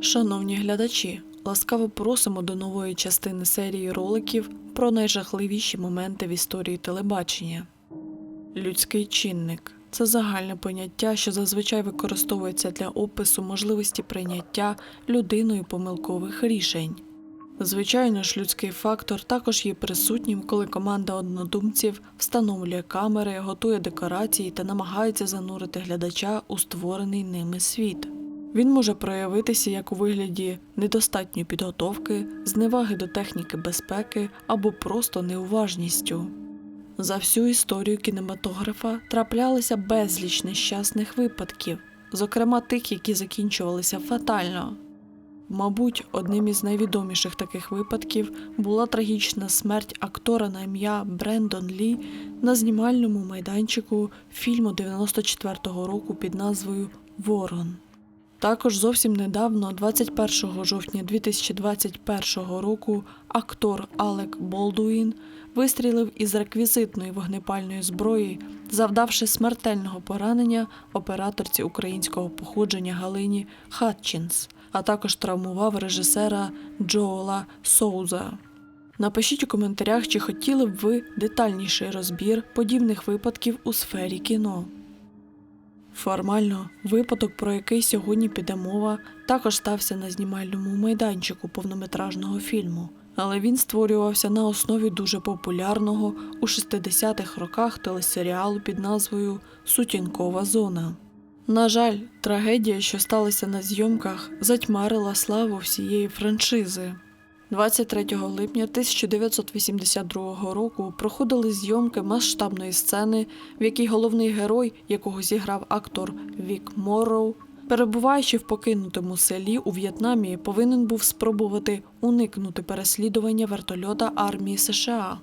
Шановні глядачі, ласкаво просимо до нової частини серії роликів про найжахливіші моменти в історії телебачення. Людський чинник це загальне поняття, що зазвичай використовується для опису можливості прийняття людиною помилкових рішень. Звичайно ж, людський фактор також є присутнім, коли команда однодумців встановлює камери, готує декорації та намагається занурити глядача у створений ними світ. Він може проявитися як у вигляді недостатньої підготовки, зневаги до техніки безпеки або просто неуважністю. За всю історію кінематографа траплялися безліч нещасних випадків, зокрема тих, які закінчувалися фатально. Мабуть, одним із найвідоміших таких випадків була трагічна смерть актора на ім'я Брендон Лі на знімальному майданчику фільму 94-го року під назвою Ворон. Також зовсім недавно, 21 жовтня 2021 року, актор Алек Болдуін вистрілив із реквізитної вогнепальної зброї, завдавши смертельного поранення операторці українського походження Галині Хатчінс, а також травмував режисера Джоела Соуза. Напишіть у коментарях, чи хотіли б ви детальніший розбір подібних випадків у сфері кіно. Формально, випадок, про який сьогодні піде мова, також стався на знімальному майданчику повнометражного фільму, але він створювався на основі дуже популярного у 60-х роках телесеріалу під назвою Сутінкова зона. На жаль, трагедія, що сталася на зйомках, затьмарила славу всієї франшизи. 23 липня 1982 року проходили зйомки масштабної сцени, в якій головний герой, якого зіграв актор Вік Морроу, перебуваючи в покинутому селі у В'єтнамі, повинен був спробувати уникнути переслідування вертольота армії США.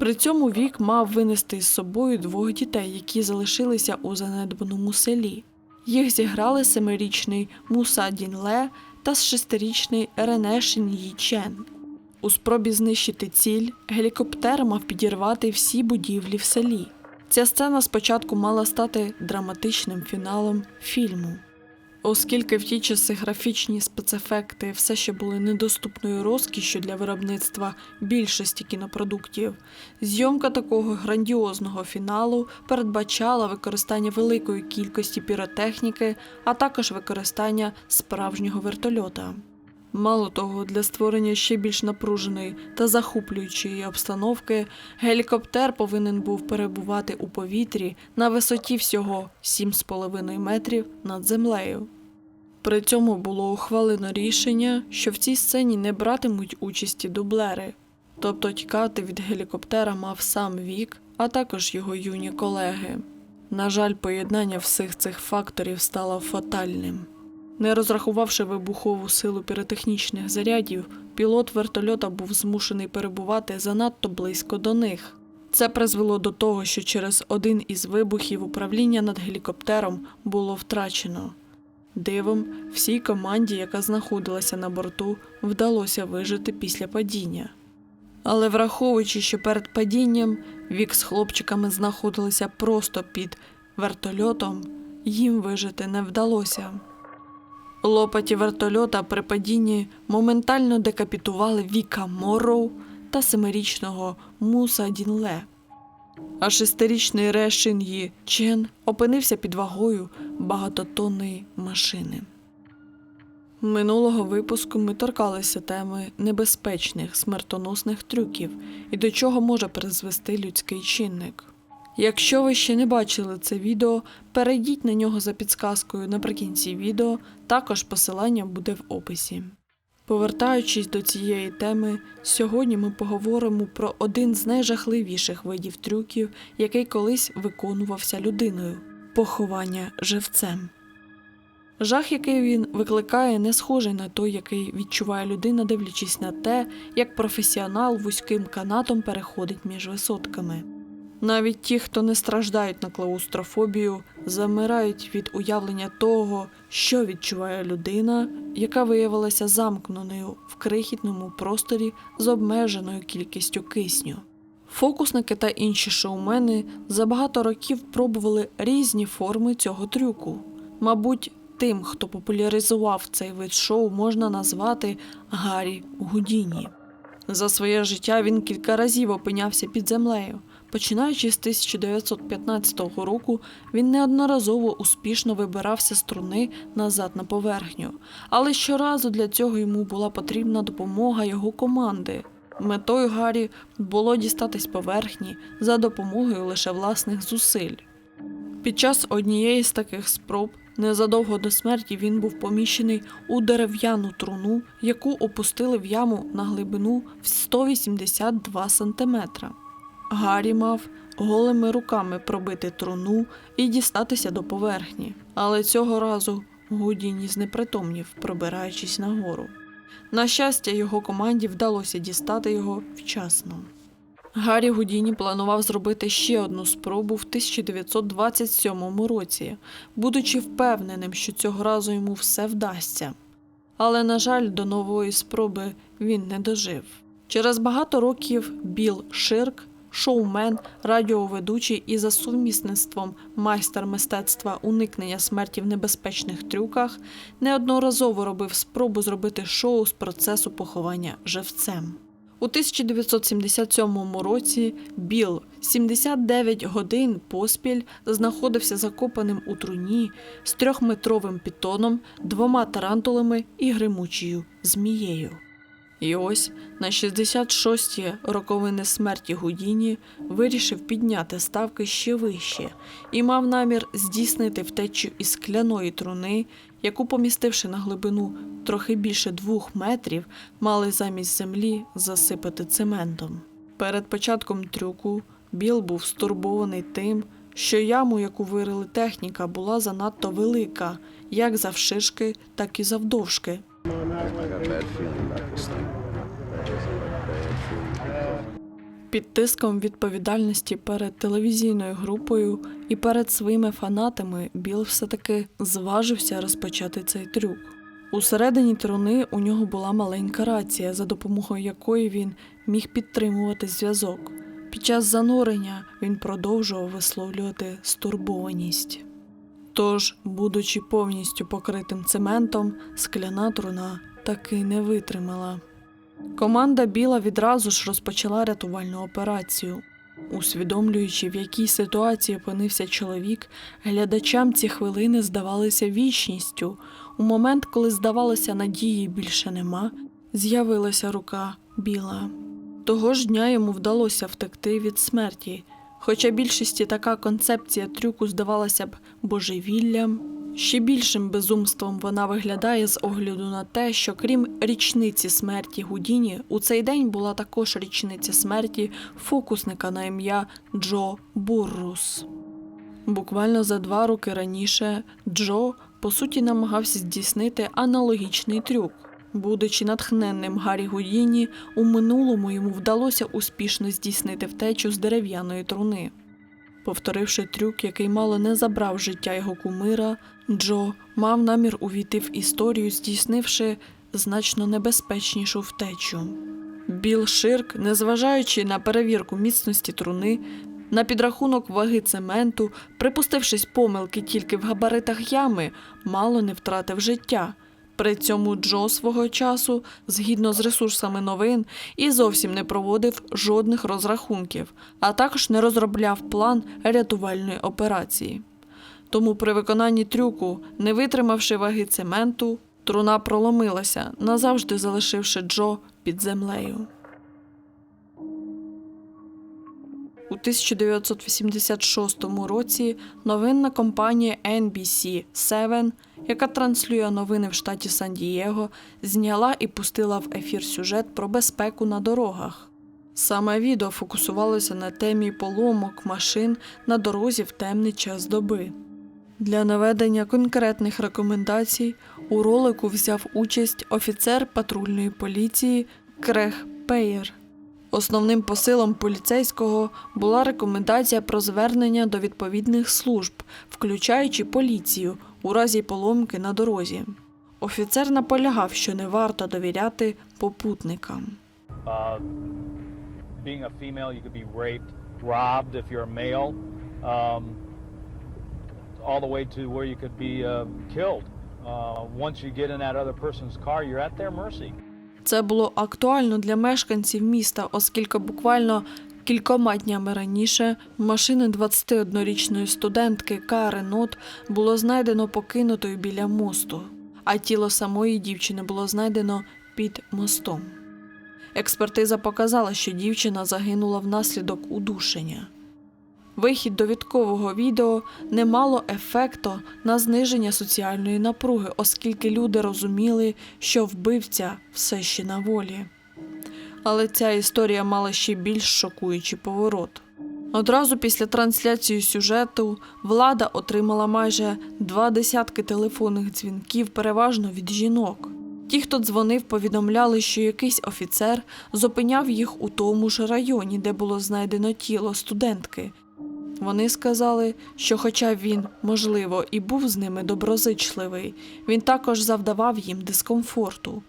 При цьому Вік мав винести з собою двох дітей, які залишилися у занедбаному селі. Їх зіграли семирічний Муса Дінле та шестирічний Рене Шин'ї Чен. У спробі знищити ціль гелікоптер мав підірвати всі будівлі в селі. Ця сцена спочатку мала стати драматичним фіналом фільму. Оскільки в ті часи графічні спецефекти все ще були недоступною розкішю для виробництва більшості кінопродуктів, зйомка такого грандіозного фіналу передбачала використання великої кількості піротехніки, а також використання справжнього вертольота. Мало того, для створення ще більш напруженої та захоплюючої обстановки гелікоптер повинен був перебувати у повітрі на висоті всього 7,5 метрів над землею. При цьому було ухвалено рішення, що в цій сцені не братимуть участі дублери, тобто тікати від гелікоптера мав сам Вік, а також його юні колеги. На жаль, поєднання всіх цих факторів стало фатальним. Не розрахувавши вибухову силу піротехнічних зарядів, пілот вертольота був змушений перебувати занадто близько до них. Це призвело до того, що через один із вибухів управління над гелікоптером було втрачено. Дивом, всій команді, яка знаходилася на борту, вдалося вижити після падіння. Але враховуючи, що перед падінням вік з хлопчиками знаходилися просто під вертольотом, їм вижити не вдалося. Лопаті вертольота при падінні моментально декапітували Віка Морроу та семирічного Муса Дінле. А шестирічний Ре Шин'ї Чен опинився під вагою багатотонної машини. Минулого випуску ми торкалися теми небезпечних смертоносних трюків і до чого може призвести людський чинник. Якщо ви ще не бачили це відео, перейдіть на нього за підсказкою наприкінці відео, також посилання буде в описі. Повертаючись до цієї теми, сьогодні ми поговоримо про один з найжахливіших видів трюків, який колись виконувався людиною поховання живцем. Жах, який він викликає, не схожий на той, який відчуває людина, дивлячись на те, як професіонал вузьким канатом переходить між висотками. Навіть ті, хто не страждають на клаустрофобію, замирають від уявлення того, що відчуває людина, яка виявилася замкненою в крихітному просторі з обмеженою кількістю кисню. Фокусники та інші шоумени за багато років пробували різні форми цього трюку. Мабуть, тим, хто популяризував цей вид шоу, можна назвати Гаррі Гудіні. За своє життя він кілька разів опинявся під землею. Починаючи з 1915 року, він неодноразово успішно вибирався з труни назад на поверхню, але щоразу для цього йому була потрібна допомога його команди. Метою Гаррі було дістатись поверхні за допомогою лише власних зусиль. Під час однієї з таких спроб незадовго до смерті він був поміщений у дерев'яну труну, яку опустили в яму на глибину в 182 сантиметра. Гаррі мав голими руками пробити труну і дістатися до поверхні, але цього разу Гудіні знепритомнів, пробираючись нагору. На щастя, його команді вдалося дістати його вчасно. Гаррі Гудіні планував зробити ще одну спробу в 1927 році, будучи впевненим, що цього разу йому все вдасться. Але, на жаль, до нової спроби він не дожив. Через багато років Біл Ширк, шоумен, радіоведучий і за сумісництвом майстер мистецтва уникнення смерті в небезпечних трюках, неодноразово робив спробу зробити шоу з процесу поховання живцем. У 1977 році Біл 79 годин поспіль знаходився закопаним у труні з трьохметровим пітоном, двома тарантулами і гримучою змією. І ось на 66-ті роковини смерті Гудіні вирішив підняти ставки ще вище і мав намір здійснити втечу із скляної труни, яку, помістивши на глибину трохи більше двох метрів, мали замість землі засипати цементом. Перед початком трюку Біл був стурбований тим, що яму, яку вирили техніка, була занадто велика, як завширшки, так і завдовжки. Під тиском відповідальності перед телевізійною групою і перед своїми фанатами Біл все-таки зважився розпочати цей трюк. Усередині труни у нього була маленька рація, за допомогою якої він міг підтримувати зв'язок. Під час занурення він продовжував висловлювати стурбованість. Тож, будучи повністю покритим цементом, скляна труна таки не витримала. Команда Біла відразу ж розпочала рятувальну операцію. Усвідомлюючи, в якій ситуації опинився чоловік, глядачам ці хвилини здавалися вічністю. У момент, коли здавалося, надії більше нема, з'явилася рука Біла. Того ж дня йому вдалося втекти від смерті. Хоча більшості така концепція трюку здавалася б божевіллям, ще більшим безумством вона виглядає з огляду на те, що крім річниці смерті Гудіні, у цей день була також річниця смерті фокусника на ім'я Джо Буррус. Буквально за два роки раніше Джо по суті намагався здійснити аналогічний трюк. Будучи натхненним Гаррі Гудіні, у минулому йому вдалося успішно здійснити втечу з дерев'яної труни. Повторивши трюк, який мало не забрав життя його кумира, Джо мав намір увійти в історію, здійснивши значно небезпечнішу втечу. Біл Ширк, незважаючи на перевірку міцності труни, на підрахунок ваги цементу, припустившись помилки тільки в габаритах ями, мало не втратив життя. При цьому Джо свого часу, згідно з ресурсами новин, і зовсім не проводив жодних розрахунків, а також не розробляв план рятувальної операції. Тому при виконанні трюку, не витримавши ваги цементу, труна проломилася, назавжди залишивши Джо під землею. У 1986 році новинна компанія NBC7, яка транслює новини в штаті Сан-Дієго, зняла і пустила в ефір сюжет про безпеку на дорогах. Саме відео фокусувалося на темі поломок машин на дорозі в темний час доби. Для наведення конкретних рекомендацій у ролику взяв участь офіцер патрульної поліції Крег Пейер. Основним посилом поліцейського була рекомендація про звернення до відповідних служб, включаючи поліцію у разі поломки на дорозі. Офіцер наполягав, що не варто довіряти попутникам. Uh, being a female, you could be raped, robbed if um, all the way to where you could be uh, killed. Uh, once you get in that other person's car, you're at their mercy. Це було актуально для мешканців міста, оскільки буквально кількома днями раніше машини 21-річної студентки Кари Нот було знайдено покинутою біля мосту, а тіло самої дівчини було знайдено під мостом. Експертиза показала, що дівчина загинула внаслідок удушення. Вихід довідкового відео не мало ефекту на зниження соціальної напруги, оскільки люди розуміли, що вбивця все ще на волі. Але ця історія мала ще більш шокуючий поворот. Одразу після трансляції сюжету влада отримала майже два десятки телефонних дзвінків, переважно від жінок. Ті, хто дзвонив, повідомляли, що якийсь офіцер зупиняв їх у тому ж районі, де було знайдено тіло студентки, вони сказали, що, хоча він, можливо, і був з ними доброзичливий, він також завдавав їм дискомфорту.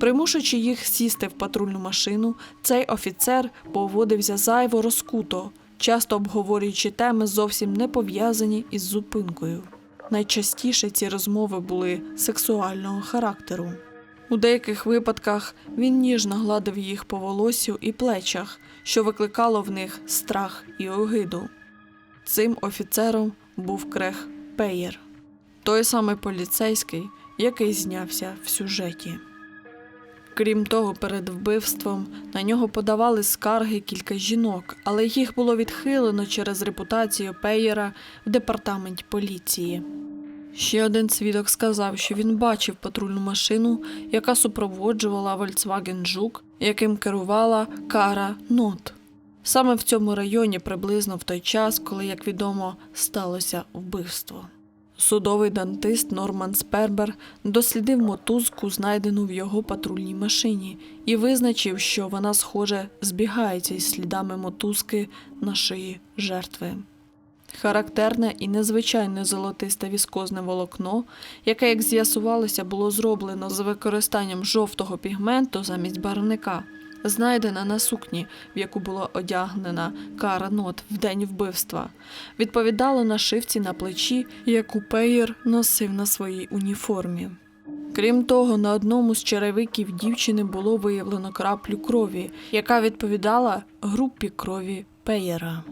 Примушуючи їх сісти в патрульну машину, цей офіцер поводився зайво розкуто, часто обговорюючи теми зовсім не пов'язані із зупинкою. Найчастіше ці розмови були сексуального характеру. У деяких випадках він ніжно гладив їх по волосю і плечах, що викликало в них страх і огиду. Цим офіцером був Крех Пеєр, той самий поліцейський, який знявся в сюжеті. Крім того, перед вбивством на нього подавали скарги кілька жінок, але їх було відхилено через репутацію Пеєра в департаменті поліції. Ще один свідок сказав, що він бачив патрульну машину, яка супроводжувала Volkswagen Жук, яким керувала Кара Нот. Саме в цьому районі приблизно в той час, коли, як відомо, сталося вбивство. Судовий дантист Норман Спербер дослідив мотузку, знайдену в його патрульній машині, і визначив, що вона, схоже, збігається із слідами мотузки на шиї жертви. Характерне і незвичайне золотисте віскозне волокно, яке, як з'ясувалося, було зроблено з використанням жовтого пігменту замість барвника, знайдена на сукні, в яку була одягнена Кара Нот в день вбивства, відповідало нашивці на плечі, яку Пеєр носив на своїй уніформі. Крім того, на одному з черевиків дівчини було виявлено краплю крові, яка відповідала групі крові Пеєра.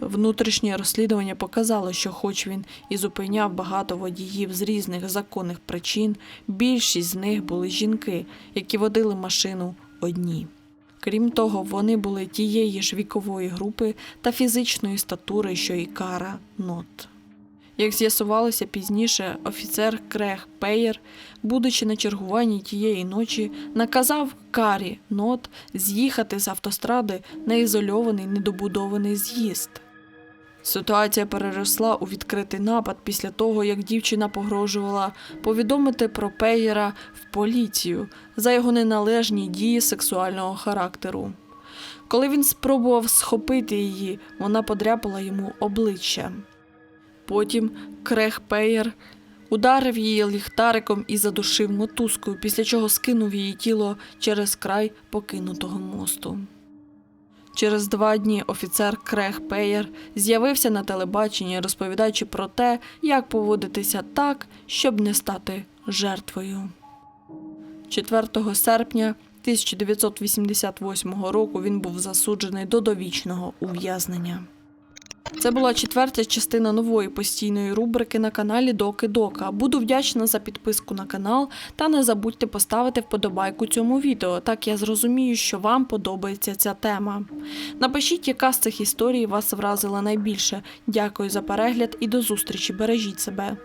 Внутрішнє розслідування показало, що, хоч він і зупиняв багато водіїв з різних законних причин, більшість з них були жінки, які водили машину одні. Крім того, вони були тієї ж вікової групи та фізичної статури, що і Кара Нот. Як з'ясувалося пізніше, офіцер Крег Пеєр, будучи на чергуванні тієї ночі, наказав Карі Нот з'їхати з автостради на ізольований недобудований з'їзд. Ситуація переросла у відкритий напад після того, як дівчина погрожувала повідомити про Пеєра в поліцію за його неналежні дії сексуального характеру. Коли він спробував схопити її, вона подряпала йому обличчя. Потім Крег Пеєр ударив її ліхтариком і задушив мотузкою, після чого скинув її тіло через край покинутого мосту. Через два дні офіцер Крег Пеєр з'явився на телебаченні, розповідаючи про те, як поводитися так, щоб не стати жертвою. 4 серпня 1988 року він був засуджений до довічного ув'язнення. Це була четверта частина нової постійної рубрики на каналі Доки Дока. Буду вдячна за підписку на канал та не забудьте поставити вподобайку цьому відео. Так я зрозумію, що вам подобається ця тема. Напишіть, яка з цих історій вас вразила найбільше. Дякую за перегляд і до зустрічі. Бережіть себе.